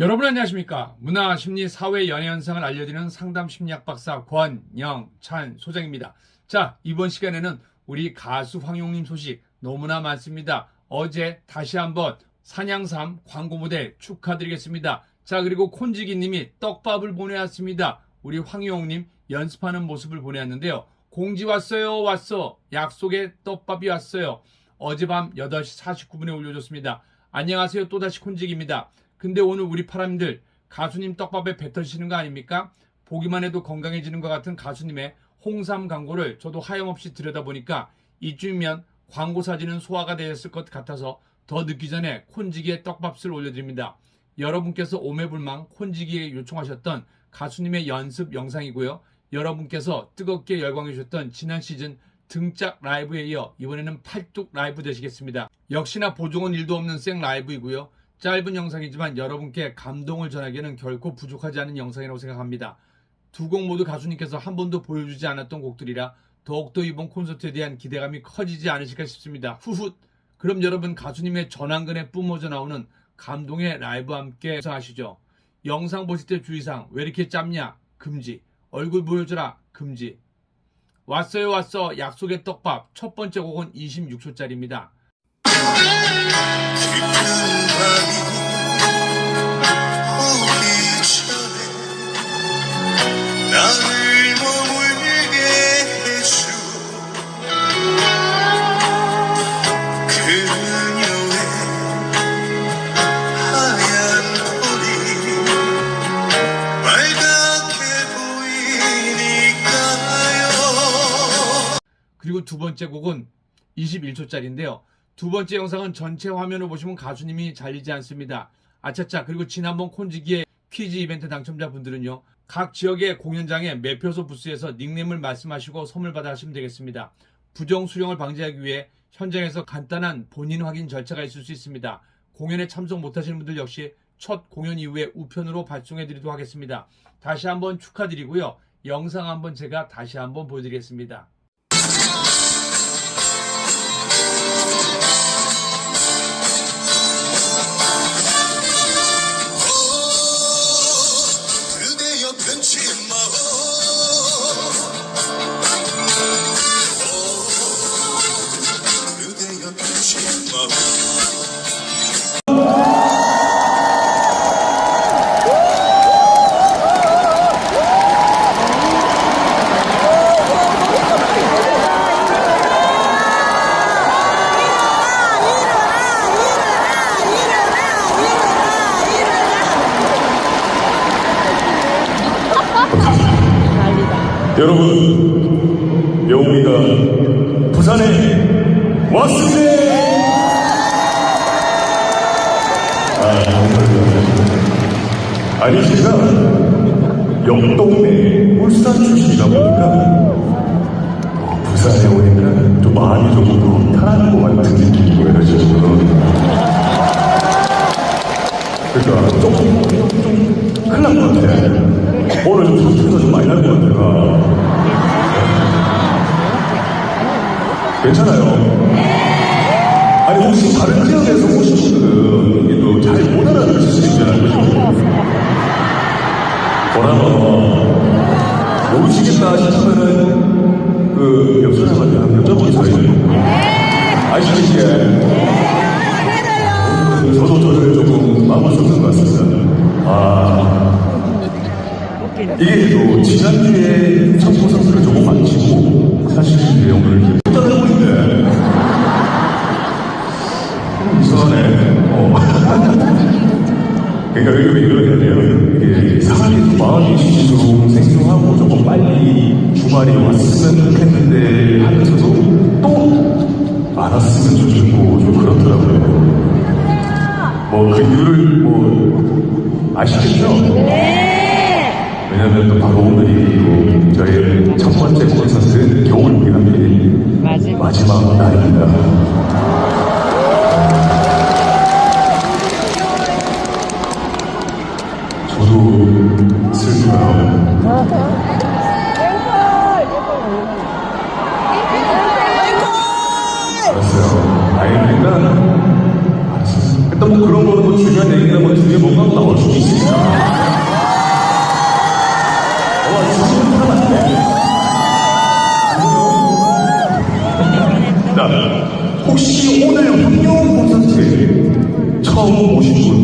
여러분 안녕하십니까? 문화, 심리, 사회, 연애 현상을 알려드리는 상담 심리학 박사 권영찬 소장입니다. 자, 이번 시간에는 우리 가수 황용님 소식 너무나 많습니다. 어제 다시 한번 산양삼 광고 모델 축하드리겠습니다. 자, 그리고 콘지기 님이 떡밥을 보내왔습니다. 우리 황용님 연습하는 모습을 보내왔는데요. 공지 왔어요, 왔어. 약속에 떡밥이 왔어요. 어젯밤 8시 49분에 올려줬습니다. 안녕하세요, 또다시 콘지기입니다. 근데 오늘 우리 파람들 가수님 떡밥에 뱉어지시는 거 아닙니까? 보기만 해도 건강해지는 것 같은 가수님의 홍삼 광고를 저도 하염없이 들여다보니까 이쯤이면 광고 사진은 소화가 되었을 것 같아서 더 늦기 전에 콘지기의 떡밥을 올려드립니다. 여러분께서 오매불망 콘지기에 요청하셨던 가수님의 연습 영상이고요. 여러분께서 뜨겁게 열광해 주셨던 지난 시즌 등짝 라이브에 이어 이번에는 팔뚝 라이브 되시겠습니다. 역시나 보조원 일도 없는 생 라이브이고요. 짧은 영상이지만 여러분께 감동을 전하기에는 결코 부족하지 않은 영상이라고 생각합니다. 두 곡 모두 가수님께서 한 번도 보여주지 않았던 곡들이라 더욱더 이번 콘서트에 대한 기대감이 커지지 않으실까 싶습니다. 후훗! 그럼 여러분 가수님의 전환근에 뿜어져 나오는 감동의 라이브와 함께 아시죠? 영상 보실 때 주의사항 왜 이렇게 짧냐? 금지. 얼굴 보여줘라. 금지. 왔어요 왔어 약속의 떡밥 첫 번째 곡은 26초짜리입니다. 그리고 두 번째 곡은 21초짜리인데요. 두 번째 영상은 전체 화면을 보시면 가수님이 잘리지 않습니다. 아차차 그리고 지난번 콘지기의 퀴즈 이벤트 당첨자분들은요. 각 지역의 공연장의 매표소 부스에서 닉네임을 말씀하시고 선물 받아 하시면 되겠습니다. 부정 수령을 방지하기 위해 현장에서 간단한 본인 확인 절차가 있을 수 있습니다. 공연에 참석 못하시는 분들 역시 첫 공연 이후에 우편으로 발송해 드리도록 하겠습니다. 다시 한번 축하드리고요. 영상 한번 제가 다시 한번 보여드리겠습니다. 여러분, 영웅이가 부산에 왔습니다. 아, 정말 아니 제가 옆동네 울산 출신이다 보니까 어, 부산에 오니까 좀 마음이 조금 더 편한 것 같은 느낌이 보여요 지금. 그러니까 조금 좀 큰일 난것 같아. 오늘 좀 상태가 좀 많이 날 것 같아. 괜찮아요. 아니 혹시 다른 지역에서 오신 분들은 또 잘 못 알아들으실 수 있잖아요. 뭐라고 모르시겠다 싶으면은 그 옆사람한테 한번 여쭤보세요. 아시겠지? 주말이 왔으면 좋겠는데 하면서도 또안 왔으면 좋겠고 좀 그렇더라고요. 뭐 그 이유를 뭐 아시겠죠? 왜냐면 또 바로 오늘이 또 저희 첫 번째 콘서트 겨울 무기함의 마지막. 마지막 날 혹시 오늘 황룡 콘서트에 처음 오신 분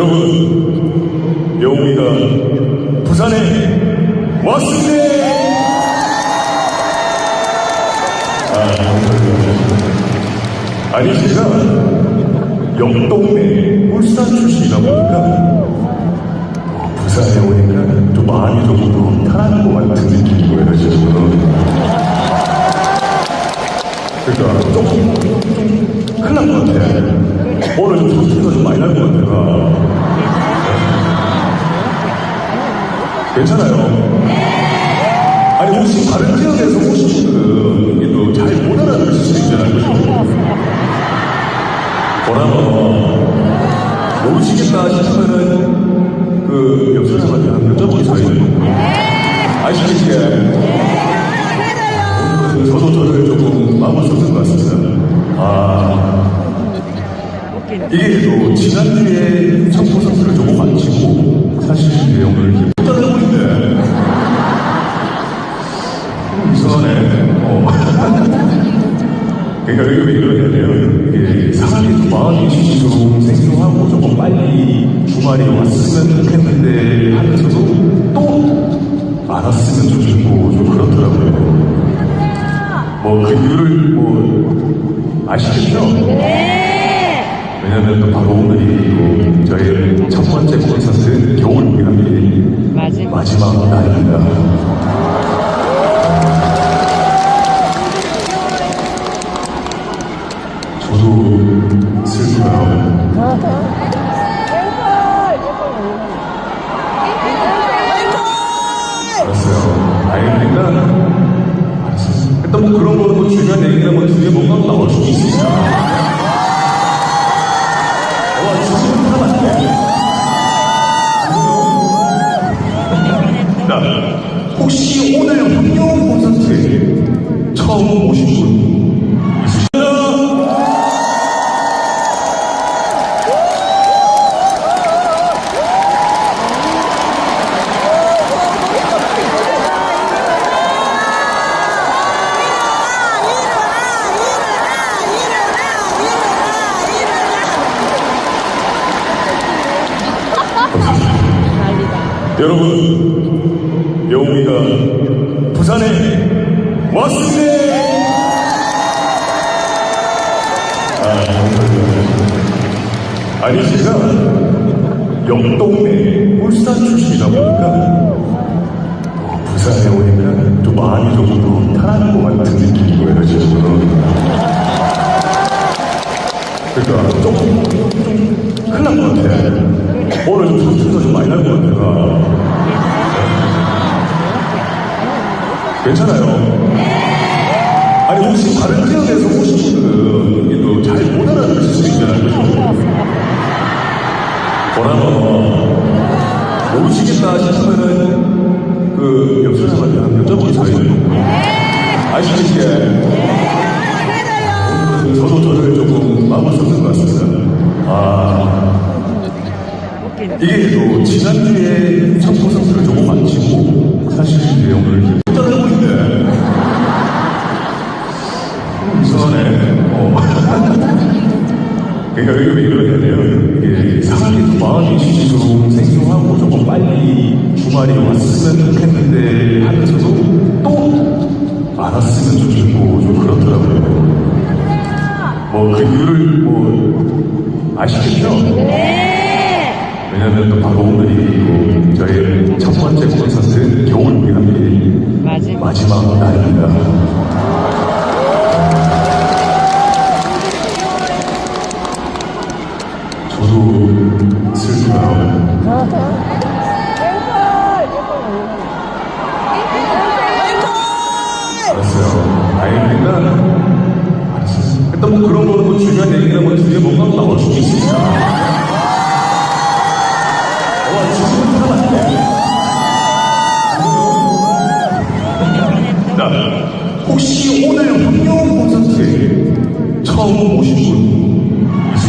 여러분, 영웅이가 부산에 왔습니다. 아, 감사합니다. 아니, 제가 영동네 울산 출신이다 보니까 어, 부산에 오니까 좀 마음이 조금 더 편한 것 같은 느낌이고 그래서 그러니까 조금, 좀 큰일 난 것 같아. 오늘 좀 소리가 좀 많이 날 것 같아. 괜찮아요. 아니, 혹시 다른 지역에서 오신 분들은 이게 또잘못 알아들으실 수 있잖아요. 뭐라고 모르시겠다 싶으면은 그옆 사람한테 한번 여쭤보기 사이에 아시겠지? 저도 저를 조금 마음을 것 같습니다. 아, 이게 또 지난주에 첫 콘서트를 그러니까 여기 왜 그러냐면 이게 사람이 좀 마음이 좀 생소하고 조금 빨리 주말이 왔으면 좋겠는데 하면서도 또안 왔으면 좋겠고 좀 그렇더라고요. 뭐 그 이유를 뭐 아시겠죠? 왜냐면 또 바로 오늘이 또 저희 첫 번째 콘서트 겨울 마지막. 마지막 날입니다. 혹시 오늘 황룡 콘서트에 처음 오신 분 있으신가요? 여러분, 영웅이가 부산에 왔습니다. 아. 아니, 제가 영동네 울산 출신이다 보니까 어, 부산에 오니까 좀 마음이 조금 더 편한 것 같은 느낌이고 그래서 그러니까 조금, 좀 큰일 난 것 같아. 오늘 좀 소리가 좀 많이 날 것 같아. 괜찮아요. 아니, 혹시 다른 지역에서 오신 분들은 이게 또잘못 알아들으실 수 있잖아요. 뭐라고 모르시겠다 싶으면은 그옆 사람한테 한번 사이에 아시겠지? 좀 생소하고 조금 빨리 주말이 왔으면 좋겠는데 하면서도 또안 왔으면 좋겠고 좀 그렇더라고요. 뭐 그 이유를 뭐 아시겠죠? 왜냐면 또 바로 오늘이 또 저희 첫 번째 콘서트 겨울 공연이 마지막. 마지막 날입니다.